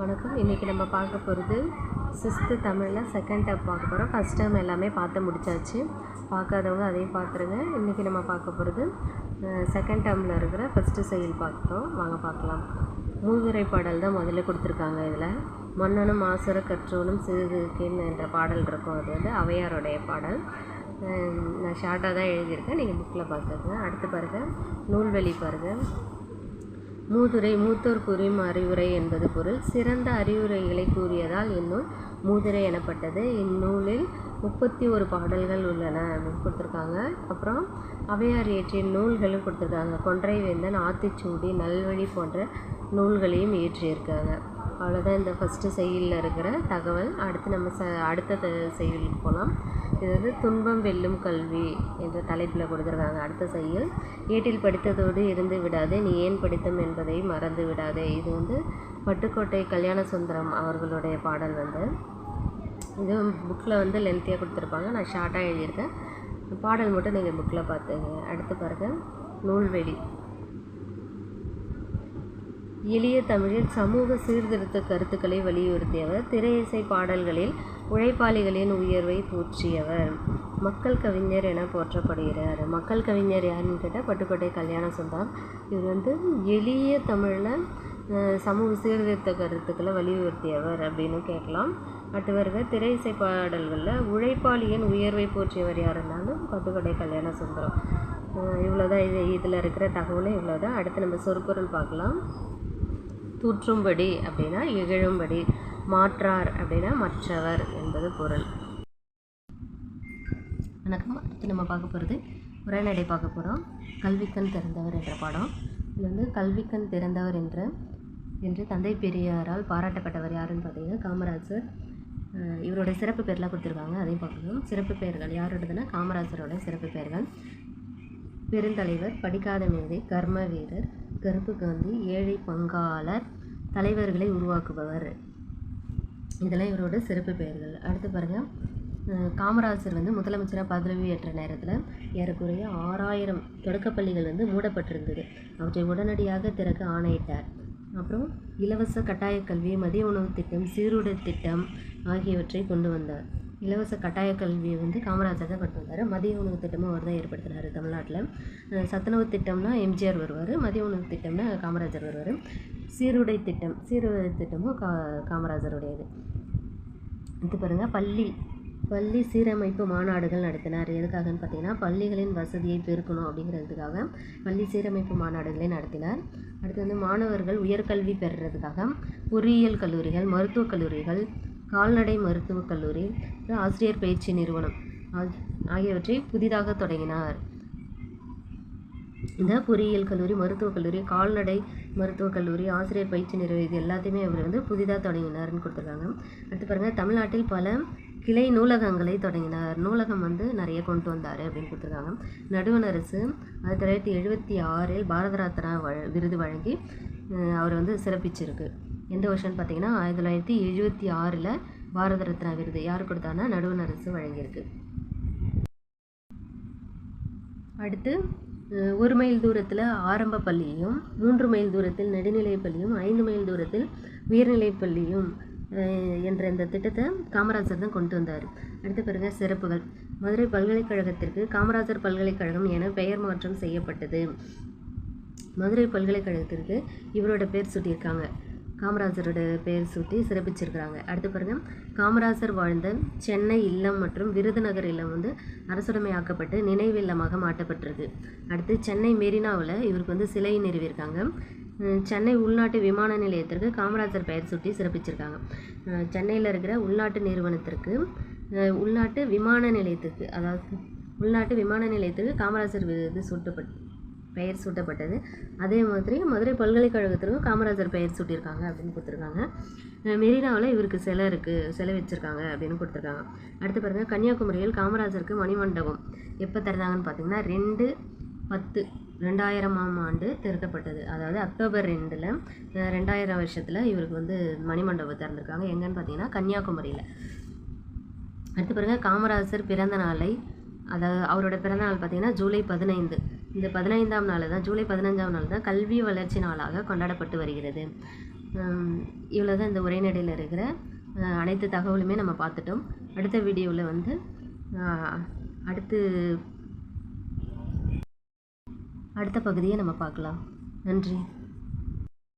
வணக்கம். இன்றைக்கி நம்ம பார்க்க போகிறது சிக்ஸ்த்து தமிழில் செகண்ட் டேப் பார்க்க போகிறோம் ஃபஸ்ட் டேம் எல்லாமே பார்த்து முடிச்சாச்சு. பார்க்காதவங்க அதையும் பார்த்துருங்க. இன்றைக்கி நம்ம பார்க்க போகிறது செகண்ட் டேர்மில் இருக்கிற ஃபஸ்ட்டு செயல் பார்க்குறோம் வாங்க பார்க்கலாம். மூதுரை பாடல் தான் முதல்ல கொடுத்துருக்காங்க இதில். மன்னனும் மாசுர கற்றோனும் சிறுகேன் என்ற பாடல் இருக்கும். அது வந்து அவையாருடைய பாடல். நான் ஷார்ட்டாக தான் எழுதியிருக்கேன். நீங்கள் புக்கில் பார்த்துருங்க அடுத்து பாருங்கள் நூல்வெளி பாருங்கள் மூதுரை மூத்தோர் கூறும் அறிவுரை என்பது பொருள். சிறந்த அறிவுரைகளை கூறியதால் இந்நூல் மூதுரை எனப்பட்டது. இந்நூலில் முப்பத்தி ஒரு பாடல்கள் உள்ளன அப்படின்னு கொடுத்துருக்காங்க. அப்புறம் அவையார் இயற்றிய நூல்களும் கொடுத்துருக்காங்க. கொன்றை வேந்தன் ஆத்திச்சூடி நல்வழி போன்ற நூல்களையும் இயற்றியிருக்காங்க. அவ்வளோதான் இந்த ஃபஸ்ட்டு செய்யுளில் இருக்கிற தகவல். அடுத்து நம்ம ச அடுத்த செய்யுளுக்கு செயலுக்கு போகலாம் இது வந்து துன்பம் வெல்லும் கல்வி என்ற தலைப்பில் கொடுத்துருக்காங்க. அடுத்த செய்யுள் ஏட்டில் படித்ததோடு இருந்து விடாதே நீ ஏன் படித்தம் என்பதை மறந்து விடாதே. இது வந்து பட்டுக்கோட்டை கல்யாண சுந்தரம் அவர்களுடைய பாடல் வந்து. இது புக்கில் வந்து லென்த்தியாக கொடுத்துருப்பாங்க. நான் ஷார்ட்டாக எழுதியிருக்கேன். பாடல் மட்டும் நீங்கள் புக்கில் பார்த்துங்க. அடுத்து பாருங்கள் நூல்வெளி. எளிய தமிழில் சமூக சீர்திருத்த கருத்துக்களை வலியுறுத்தியவர். திரையிசை பாடல்களில் உழைப்பாளிகளின் உயர்வை போற்றியவர். மக்கள் கவிஞர் என போற்றப்படுகிறார். மக்கள் கவிஞர் யாருன்னு கேட்டால் பட்டுக்கோட்டை கல்யாண சுந்தரம். இவர் வந்து எளிய தமிழில் சமூக சீர்திருத்த கருத்துக்களை வலியுறுத்தியவர் அப்படின்னு கேட்கலாம். அடுத்து வருக திரையிசை பாடல்களில் உழைப்பாளியின் உயர்வை போற்றியவர் யாருன்னாலும் பட்டுக்கோட்டை கல்யாண சுந்தரம். இவ்வளோதான் இது இதில் இருக்கிற தகவலும் இவ்வளோதான் அடுத்து நம்ம சொற்பொருள் பார்க்கலாம். தூற்றும்படி அப்படின்னா இகழும்படி மாற்றார் அப்படின்னா மற்றவர் என்பது பொருள். வணக்கம் அடுத்து நம்ம பார்க்க போகிறது உரைநடை பார்க்க போகிறோம் கல்விக்கண் திறந்தவர் என்ற பாடம். இது வந்து கல்விக்கண் திறந்தவர் என்ற என்று தந்தை பெரியாரால் பாராட்டப்பட்டவர் யாருன்னு பார்த்தீங்கன்னா காமராஜர் இவருடைய சிறப்பு பேர்லாம் கொடுத்துருக்காங்க அதையும் பார்க்கணும் சிறப்பு பெயர்கள் யாரோடதுன்னா காமராஜரோட சிறப்பு பெயர்கள். பெருந்தலைவர் படிக்காத மேதை கர்ம வீரர் கருப்பு காந்தி ஏழை பங்காளர் தலைவர்களை உருவாக்குபவர். இதெல்லாம் இவரோட சிறப்பு பெயர்கள். அடுத்து பாருங்கள் காமராஜர் வந்து முதலமைச்சராக பதவியேற்ற நேரத்தில் ஏறக்குறைய ஆறாயிரம் தொடக்கப்பள்ளிகள் வந்து மூடப்பட்டிருந்தது. அவற்றை உடனடியாக திறக்க ஆணையிட்டார். அப்புறம் இலவச கட்டாயக் கல்வி மதிய உணவு திட்டம் சீருடை திட்டம் ஆகியவற்றை கொண்டு வந்தார். இலவச கட்டாயக் கல்வியை வந்து காமராஜர் தான் கொண்டு வந்தார். மதிய உணவு திட்டமும் அவர் தான் ஏற்படுத்தினார் தமிழ்நாட்டில். சத்துணவு திட்டம்னா எம்ஜிஆர் வருவார். மதிய உணவு திட்டம்னா காமராஜர் வருவார். சீருடை திட்டம் சீருடை திட்டமும் கா காமராஜருடையது. இது பாருங்கள் பள்ளி பள்ளி சீரமைப்பு மாநாடுகள் நடத்தினார். எதுக்காகன்னு பார்த்தீங்கன்னா பள்ளிகளின் வசதியை பெருக்கணும் அப்படிங்கிறதுக்காக பள்ளி சீரமைப்பு மாநாடுகளை நடத்தினார். அடுத்து வந்து மாணவர்கள் உயர்கல்வி பெறுறதுக்காக பொறியியல் கல்லூரிகள் மருத்துவக் கல்லூரிகள் கால்நடை மருத்துவக் கல்லூரி ஆசிரியர் பயிற்சி நிறுவனம் ஆகி- ஆகியவற்றை புதிதாக தொடங்கினார். இந்த பொறியியல் கல்லூரி மருத்துவக் கல்லூரி கால்நடை மருத்துவக் கல்லூரி ஆசிரியர் பயிற்சி நிறுவனம் இது எல்லாத்தையுமே அவர் வந்து புதிதாக தொடங்கினார்னு கொடுத்துருக்காங்க. அடுத்து பாருங்கள் தமிழ்நாட்டில் பல கிளை நூலகங்களை தொடங்கினார். நூலகம் வந்து நிறைய கொண்டு வந்தார் அப்படின்னு கொடுத்துருக்காங்க. நடுவண் அரசு ஆயிரத்தி தொள்ளாயிரத்தி எழுபத்தி ஆறில் பாரத ரத்னா வழ விருது வழங்கி அவர் வந்து சிறப்பிச்சிருக்கு. எந்த வருஷம்னு பார்த்தீங்கன்னா ஆயிரத்தி தொள்ளாயிரத்தி எழுபத்தி ஆறில் பாரத ரத்னா விருது. யார் கொடுத்தாங்கன்னா நடுவண் அரசு வழங்கியிருக்கு. அடுத்து ஒரு மைல் தூரத்தில் ஆரம்ப பள்ளியும் மூன்று மைல் தூரத்தில் நடுநிலை பள்ளியும் ஐந்து மைல் தூரத்தில் உயர்நிலை பள்ளியும் என்ற இந்த திட்டத்தை காமராஜர் தான் கொண்டு வந்தார். அடுத்து பாருங்க சிறப்புகள். மதுரை பல்கலைக்கழகத்திற்கு காமராஜர் பல்கலைக்கழகம் என பெயர் மாற்றம் செய்யப்பட்டது. மதுரை பல்கலைக்கழகத்திற்கு இவரோட பேர் சுட்டியிருக்காங்க. காமராஜரோட பெயர் சூட்டி சிறப்பிச்சிருக்கிறாங்க. அடுத்து பாருங்கள் காமராஜர் வாழ்ந்த சென்னை இல்லம் மற்றும் விருதுநகர் இல்லம் வந்து அரசுடைமையாக்கப்பட்டு நினைவு இல்லமாக மாற்றப்பட்டிருக்கு. அடுத்து சென்னை மெரினாவில் இவருக்கு வந்து சிலை நிறுவியிருக்காங்க. சென்னை உள்நாட்டு விமான நிலையத்திற்கு காமராஜர் பெயர் சூட்டி சிறப்பிச்சிருக்காங்க. சென்னையில் இருக்கிற உள்நாட்டு நிறுவனத்திற்கு உள்நாட்டு விமான நிலையத்துக்கு அதாவது உள்நாட்டு விமான நிலையத்துக்கு காமராஜர் விருது சூட்டப்பட்டு பெயர் சூட்டப்பட்டது. அதே மாதிரி மதுரை பல்கலைக்கழகத்திற்கும் காமராஜர் பெயர் சூட்டியிருக்காங்க அப்படின்னு கொடுத்துருக்காங்க. மெரினாவில் இவருக்கு சிலை இருக்குது சிலை வச்சுருக்காங்க அப்படின்னு கொடுத்துருக்காங்க. அடுத்து பாருங்கள் கன்னியாகுமரியில் காமராஜருக்கு மணிமண்டபம் எப்போ திறந்தாங்கன்னு பார்த்தீங்கன்னா ரெண்டு பத்து ரெண்டாயிரமாம் ஆண்டு திறக்கப்பட்டது. அதாவது அக்டோபர் ரெண்டில் ரெண்டாயிரம் வருஷத்தில் இவருக்கு வந்து மணிமண்டபம் திறந்துருக்காங்க. எங்கன்னு பார்த்தீங்கன்னா கன்னியாகுமரியில். அடுத்து பாருங்க காமராஜர் பிறந்த நாளை அதாவது அவரோட பிறந்தநாள் பார்த்தீங்கன்னா ஜூலை பதினைந்து. இந்த பதினைந்தாம் நாள் தான் ஜூலை பதினஞ்சாம் நாள் தான் கல்வி வளர்ச்சி நாளாக கொண்டாடப்பட்டு வருகிறது. இவ்வளோ தான் இந்த உரைநடையில் இருக்கிற அனைத்து தகவலுமே நம்ம பார்த்துட்டோம். அடுத்த வீடியோவில் வந்து அடுத்து அடுத்த பகுதியை நம்ம பார்க்கலாம். நன்றி.